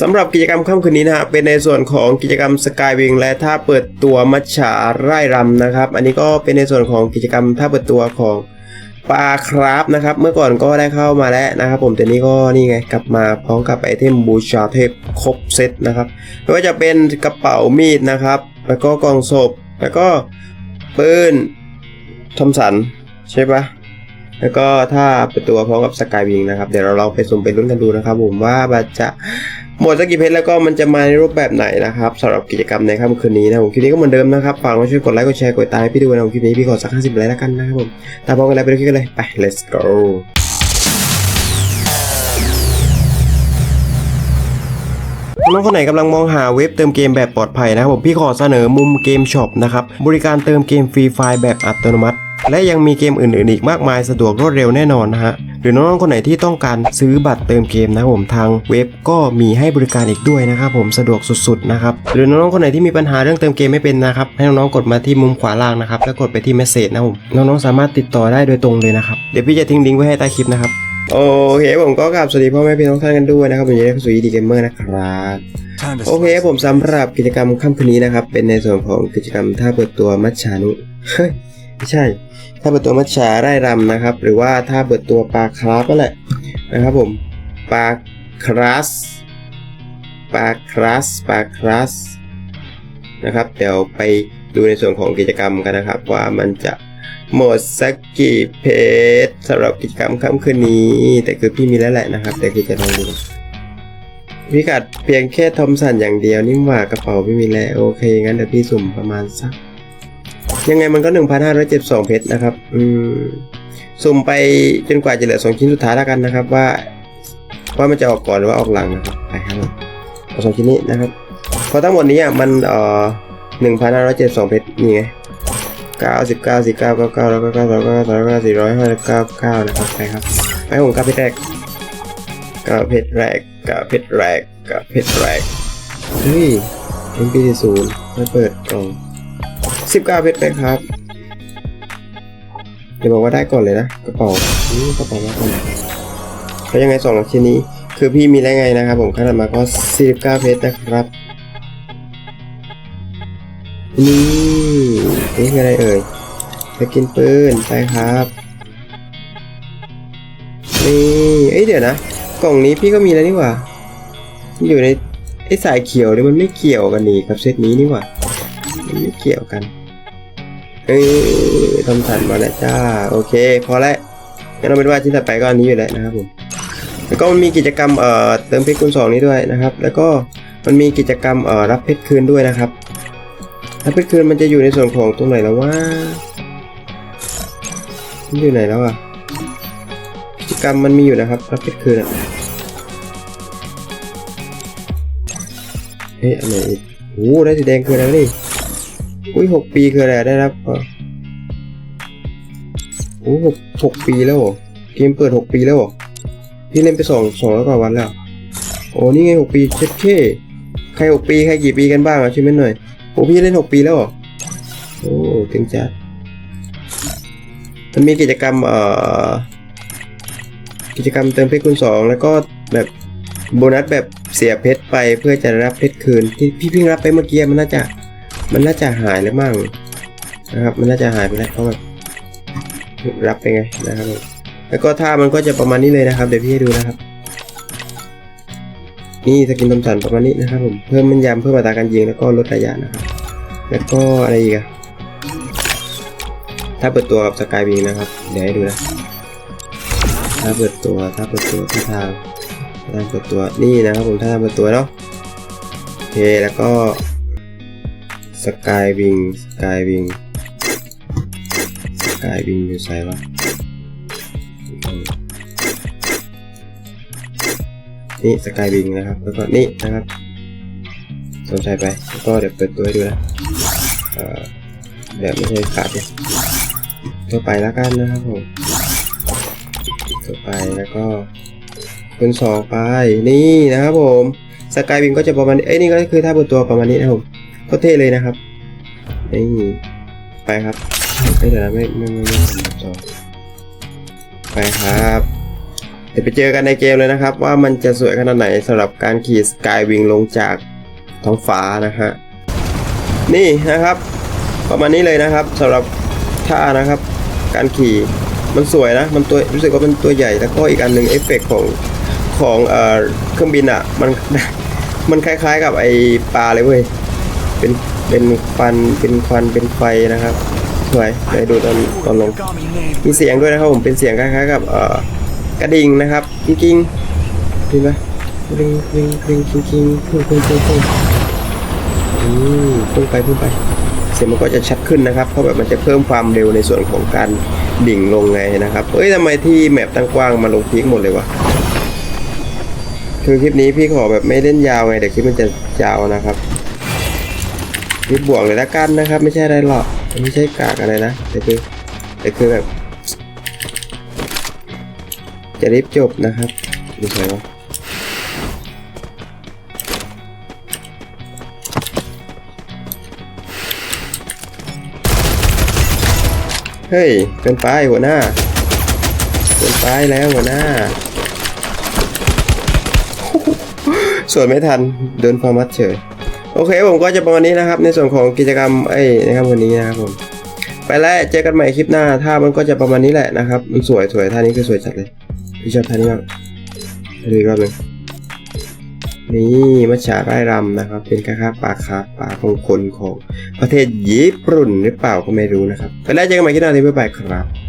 สำหรับกิจกรรมค่ำคืนนี้นะฮะเป็นในส่วนของกิจกรรมสกายวิงและท่าเปิดตัวมัชฉาไร่รำนะครับ อันนี้ก็เป็นในส่วนของกิจกรรมท่าเปิดตัวของปลาคราฟนะครับ เมื่อก่อนก็ได้เข้ามาแล้วนะครับ ผมแต่นี้ก็นี่ไงกลับมาพร้อมกับไอเทมบูชาเทพครบเซตนะครับไม่ว่าจะเป็นกระเป๋ามีดนะครับ แล้วก็กล่องศพแล้วก็ปืนทอมสันใช่ปะแล้วก็ถ้าเปิดตัวพร้อมกับสกายวิงนะครับ เดี๋ยวเราลองไปสุ่มไปลุ้นกันดูนะครับ ผมว่าจะ หมดสกกี่เพชรแล้วก็มันจะมาในรูปแบบไหนนะครับสำหรับกิจกรรมในค่ำคืนนี้นะผมคลิปนี้ก็เหมือนเดิมนะครับฝากมาช่วยกดไลค์กดแชร์กดติดตามพี่ดูนะผมคลิปนี้พี่ขอสักห้าสิบไลค์แล้วกันนะครับผมตามพร้อมกันแล้วไปดูคลิปกันเลยไป let's go น้องคนไหนกำลังมองหาเว็บเติมเกมแบบปลอดภัยนะครับผมพี่ขอเสนอมุมเกมช็อปนะครับบริการเติมเกมฟรีไฟล์แบบอัตโนมัติ และยังมีเกมอื่นๆ อีกมากมายสะดวกรวดเร็วแน่นอนนะฮะ หรือน้องๆ คนไหนที่ต้องการซื้อบัตรเติมเกมนะผมทางเว็บก็มีให้บริการอีกด้วยนะครับผมสะดวกสุดๆนะครับ หรือน้องๆ คนไหนที่มีปัญหาเรื่องเติมเกมไม่เป็นนะครับให้น้องๆ กดมาที่มุมขวาล่างนะครับแล้วกดไปที่เมสเซจนะครับผมน้องๆ สามารถติดต่อได้โดยตรงเลยนะครับเดี๋ยวพี่จะทิ้งลิงก์ไว้ให้ใต้คลิปนะครับโอเคผมก็กราบสวัสดีพ่อแม่พี่น้องท่านกันด้วยนะครับผมยินดีต้อนรับสู่ดีเกมเมอร์นะครับโอเคผมสำหรับกิจกรรมค่ำคืนนี้นะครับเป็นในส่วนของกิจกรรมท่าเปิดตัวมัชชานุเฮ้ย ไม่ใช่ท่าเปิดตัวมัชชาไร่รำนะครับ หรือว่าท่าเปิดตัวปลาคราฟนั่นแหละนะครับผมปลาคราสปลาคราสปลาคราสนะครับเดี๋ยวไปดูในส่วนของกิจกรรมกันนะครับ ว่ามันจะหมดสักกี่เพจสำหรับกิจกรรมค่ำคืนนี้ แต่คือพี่มีแล้วแหละนะครับ แต่คือจะลองดูพิกัดเพียงแค่ทอมสันอย่างเดียวนี่หว่ากระเป๋าไม่มีแล้วโอเคงั้นเดี๋ยวพี่สุ่มประมาณสัก ยังไงมันก็ 1,572 เพชรนะครับ อืม สุ่มไปจนกว่าจะเหลือ 2 ชิ้นสุดท้ายแล้วกันนะครับ ว่า ว่ามันจะออกก่อนหรือว่าออกหลังนะครับไปครับเอาสองชิ้นนี้นะครับเพราะทั้งหมดนี้อะมันเอ่อ1,572 เพชรนี่ไง99 49 99แล้วก็9 2 9 3 9 459นะครับไปครับไปผมกลับไปแรกกาเพชรแรกกาเพชรแรกกาเพชรแรกเฮ้ย MP ศูนย์ไม่เปิดกล่อง สิบเก้าเพชรไปครับ เดี๋ยวบอกว่าได้ก่อนเลยนะกระเป๋าอืมกระเป๋ามาก่อนเพรายังไงสองชิ้นนี้ คือพี่มีได้ไงนะครับผมขนาดมาก็สี่สิบเก้าเพชรนะครับ นี่นี่คืออะไรเอ่ยจะกินปืนไปครับนี่เอ้ยเดี๋ยวนะ กล่องนี้พี่ก็มีแล้วนี่หว่า อยู่ในไอ้สายเขียวเลยมันไม่เกี่ยวกันนี่กับเซตนี้นี่หว่ามันไม่เกี่ยวกัน เอ้ยทำสันมาแล้วจ้า โอเค พอแล้วงั้นเราเป็นว่าชิ้นถัดไปก็อันนี้อยู่แล้วนะครับผม แล้วก็มันมีกิจกรรมเอ่อเติมเพชรคูณสองนี้ด้วยนะครับ แล้วก็มันมีกิจกรรมเอ่อรับเพชรคืนด้วยนะครับ รับเพชรคืนมันจะอยู่ในส่วนของตรงไหนแล้ววะมันอยู่ไหนแล้วอะ กิจกรรมมันมีอยู่นะครับ รับเพชรคืนอะเอ๊ะอันไหนอีกโอ้ได้สีแดงคืออะไรวนี่ อุ้ยหกปีคืออะไรได้รับโอ้หกหกปีแล้วเหรอเกมเปิดหกปีแล้วหรอพี่เล่นไปสองสองร้อยกว่าวันแล้วโอ้นี่ไงหกปีเช็ดเช่ใครหกปีใครกี่ปีกันบ้างอะช่วยเม่นหน่อยโอ้พี่เล่นหกปีแล้วหรอโอ้เก่งจัดมันมีกิจกรรมเอ่อกิจกรรมเติมเพชรคูณสองแล้วก็แบบโบนัสแบบเสียเพชรไปเพื่อจะรับเพชรคืนที่พี่เพิ่งรับไปเมื่อกี้มันน่าจะ มันน่าจะหายแล้วมั่งนะครับ มันน่าจะหายไปแล้วเพราะแบบรับไปไงนะครับแล้วก็ท่ามันก็จะประมาณนี้เลยนะครับ เดี๋ยวพี่ให้ดูนะครับ นี่สกินตำสันประมาณนี้นะครับผมเพิ่มมันยำเพิ่มอัตราการยิงแล้วก็ลดระยะนะครับ แล้วก็อะไรอีกอะถ้าเปิดตัวกับสกายวิงนะครับ เดี๋ยวให้ดูนะถ้าเปิดตัวถ้าเปิดตัวที่ทางถ้าเปิดตัวนี่นะครับผมถ้าเปิดตัวเนาะโอเคแล้วก็ สกายวิงสกายวิงสกายวิงอยู่ไซวะนี่สกายวิงนะครับ แล้วก็นี่นะครับสนใจไป แล้วก็เดี๋ยวเปิดตัวให้ดูนะเอ่อแบบไม่ใช่ขาดเนี่ยตัวไปแล้วกันนะครับผมต่อไปแล้วก็เป็นสองไปนี่นะครับผมสกายวิงก็จะประมาณเอ้ยนี่ก็คือท่าบนตัวประมาณนี้นะครั บผมก็เท่เลยนะครับนี่ไปครับเอ้ยเดี๋ยวนะไม่ไม่ไม่ไม่ไม่สอไปครับเดี๋ยวไปเจอกันในเกมเลยนะครับ ว่ามันจะสวยขนาดไหนสำหรับการขี่สกายวิงลงจากท้องฟ้านะฮะนี่นะครับ ประมาณนี้เลยนะครับสำหรับท่านะครับ การขี่มันสวยนะ มันตัวรู้สึกว่ามันตัวใหญ่แล้วก็อีกอันหนึ่งเอฟเฟกต์ของของเอ่อเครื่องบินอะมันมันคล้ายๆกับไอปลาเลยเว้ย เป็นเป็นควันเป็นควันเป็นไฟนะครับสวยเดี๋ยวดูตอนตอนลงมีเสียงด้วยนะครับผมเป็นเสียงคล้ายๆกับเอ่อกระดิ่งนะครับจริงๆดีไหมริงริงริงกริงกริงพุ่งพุ่งพุ่งพุ่งอืมพุ่งไปพุ่งไป เสียงมันก็จะชัดขึ้นนะครับเพราะแบบมันจะเพิ่มความเร็วในส่วนของการดิ่งลงไงนะครับเอ้ยทำไมที่แมปตั้งกว้างมาลงพีคหมดเลยวะคือคลิปนี้พี่ขอแบบไม่เล่นยาวไงเดี๋ยวคลิปมันจะยาวนะครับ คลิปบวกเลยละกันนะครับ ไม่ใช่อะไรหรอกไม่ใช่กากอะไรนะแต่คือแต่คือแบบ จะรีบจบนะครับดูใช่ไหมเฮ้ยเป็นไปหัวหน้าเป็นไปแล้วหัวหน้าสวนไม่ทันโดนความมัดเฉย โอเคผมก็จะประมาณนี้นะครับ ในส่วนของกิจกรรมไอ้นะครับวันนี้นะครับผมไปแล้วเจอกันใหม่คลิปหน้าท่ามันก็จะประมาณนี้แหละนะครับมันสวยสวยท่านี้คือสวยจัดเลยพี่ชอบท่านี้มากดูอีกรอบหนึ่งนี่มัจฉาไร่รำนะครับ เป็นคล้าปลาคาร์ฟปลาของคนของประเทศญี่ปุ่นหรือเปล่าก็ไม่รู้นะครับไปแล้วเจอกันใหม่คลิปหน้าที่บ๊ายบายครับ